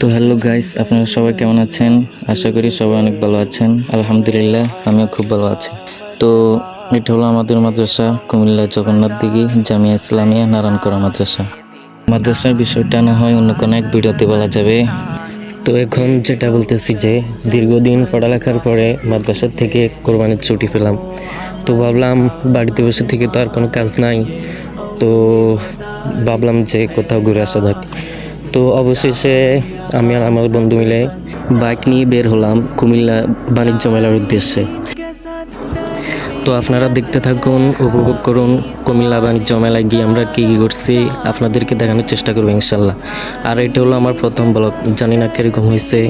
তো hello guys, আপনারা সবাই কেমন আছেন? আশা করি সবাই অনেক ভালো আছেন। আলহামদুলিল্লাহ, আমিও খুব ভালো আছি। তো এটা হলো আমাদের মাদ্রাসা, কুমিল্লা জগন্নাথ দিঘি, জামিয়া ইসলামিয়া নারায়ণকরা মাদ্রাসা। মাদ্রাসার বিষয়টা না হয় অন্য কোনো এক ভিডিওতে বলা যাবে। তো এখন যেটা বলতেছি যে, দীর্ঘদিন পড়ালেখার পরে মাদ্রাসার থেকে কোরবানির ছুটি পেলাম। তো ভাবলাম বাড়িতে বসে থেকে তো আর কোনো কাজ নাই। তো ভাবলাম যে কোথাও ঘুরে আসা যাক। তো অবশেষে আমি আর আমার বন্ধু মিলে বাইক নিয়ে বের হলাম কুমিল্লা বাণিজ্য মেলার উদ্দেশ্যে। তো আপনারা দেখতে থাকুন, উপভোগ করুন কুমিল্লা বাণিজ্য মেলায় গিয়ে আমরা কী কী করছি, আপনাদেরকে দেখানোর চেষ্টা করব ইনশাল্লাহ। আর এটা হলো আমার প্রথম ব্লগ, জানি না কীরকম হয়েছে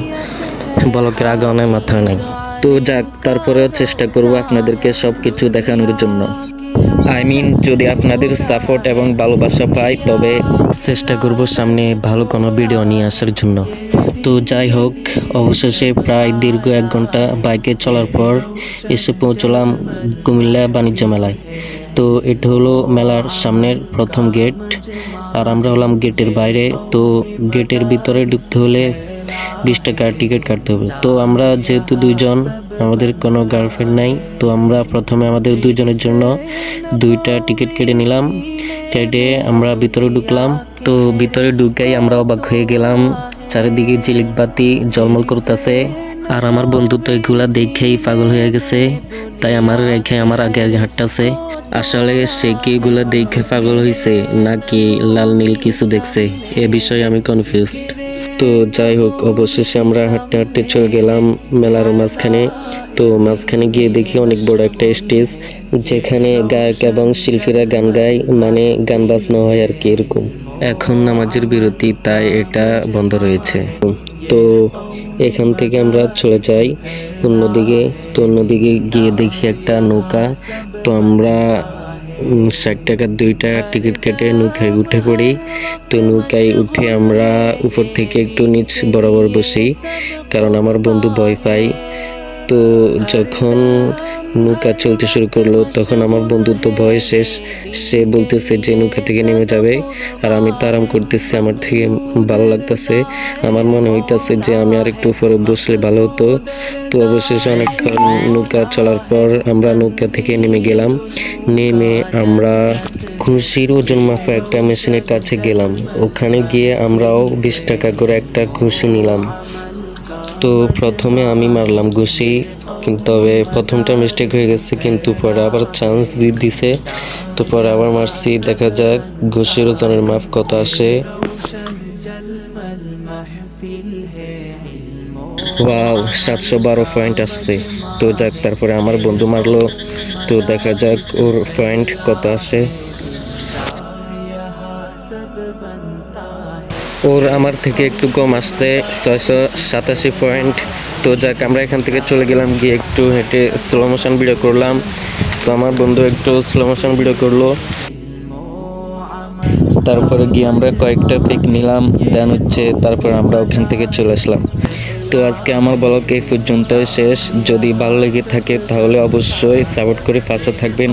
ব্লকের আগে অনেক মাথা নাই। তো যাক, তারপরেও চেষ্টা করব আপনাদেরকে সব কিছু দেখানোর জন্য। আই মিন যদি আপনাদের সাপোর্ট এবং ভালোবাসা পাই, তবে চেষ্টা করব সামনে ভালো কোনো ভিডিও নিয়ে আসার জন্য। তো যাই হোক, অবশেষে প্রায় দীর্ঘ এক ঘণ্টা বাইকে চলার পর এসে পৌঁছলাম কুমিল্লা বাণিজ্য মেলায়। তো এটা হলো মেলার সামনের প্রথম গেট আর আমরা হলাম গেটের বাইরে। তো গেটের ভিতরে ঢুকতে হলে বিশ টাকা টিকিট কাটতে হবে। তো আমরা যেহেতু দুইজন আমাদের কোনো গার্লফ্রেন্ড নাই। তো আমরা প্রথমে আমাদের দুইজনের জন্য দুইটা টিকিট কেটে নিলাম। কেটে আমরা ভিতরে ঢুকলাম। তো ভিতরে ঢুকেই আমরা অবাক হয়ে গেলাম। চারিদিকে জিলিক বাতি জলমল করতেছে। আর আমার বন্ধু তো এগুলা দেখেই পাগল হয়ে গেছে। তাই আমার রেখে আমার আগে আগে হাঁটতেছে। আসলে সে কি এগুলা দেখে পাগল হয়েছে নাকি লাল নীল কিছু দেখছে? এ বিষয়ে আমি কনফিউজড তো যাই হোক, অবশেষে আমরা হাঁটতে হাঁটতে চলে গেলাম মেলার মাঝখানে। তো মাঝখানে গিয়ে দেখি অনেক বড় একটা স্টেজ যেখানে গায়ক এবং শিল্পীরা গান গায় মানে গান বাজনা হয় আর কি এরকম। এখন নামাজের বিরতি, তাই এটা বন্ধ রয়েছে। তো এখান থেকে আমরা চলে যাই অন্যদিকে, তো অন্যদিকে গিয়ে দেখি একটা নৌকা। তো আমরা ষাট টাকার দুইটা টিকিট কেটে নৌকায় উঠে পড়ি। তো নৌকায় উঠে আমরা উপর থেকে একটু নিচ বরাবর বসি, কারণ আমার বন্ধু ভয় পায়। তো যখন নৌকা চলতে শুরু করল, তখন আমার বন্ধু তো ভয় শেষ। সে বলতেছে যে, নৌকা থেকে নেমে যাবে। আর আমি তো আরাম করতেছি, আমার থেকে ভালো লাগতেছে। আমার মনে হইতেছে যে, আমি আর একটু উপরে বসলে ভালো হতো। তো অবশেষে অনেকক্ষণ নৌকা চলার পর আমরা নৌকা থেকে নেমে গেলাম। নেমে আমরা খুশির ওজন মাপা একটা মেশিনের কাছে গেলাম। ওখানে গিয়ে আমরাও বিশ টাকা করে একটা খুশি নিলাম। তো প্রথমে আমি মারলাম ঘুষি, কিন্তু তবে প্রথমটা মিস্টেক হয়ে গেছে, কিন্তু পরে আবার চান্স দিছে। তো পরে আবার মারছি, দেখা যাক ঘুষির ওজনের মাপ কত আসে। ওয়াও সাতশো বারো পয়েন্ট আসছে। তো যাক, তারপরে আমার বন্ধু মারলো। তো দেখা যাক ওর পয়েন্ট কত আসে। ওর আমার থেকে একটু কম আসছে, ছয়শো সাতাশি পয়েন্ট তো যাক, আমরা এখান থেকে চলে গেলাম, গিয়ে একটু হেঁটে স্লো মোশন ভিডিও করলাম। তো আমার বন্ধু একটু স্লো মোশন ভিডিও করল। তারপরে গিয়ে আমরা কয়েকটা পিক নিলাম দেন হচ্ছে তারপর আমরা ওখান থেকে চলে আসলাম। তো আজকে আমার ব্লগ এই পর্যন্তই শেষ। যদি ভালো লেগে থাকে তাহলে অবশ্যই সাপোর্ট করে পাশে থাকবেন।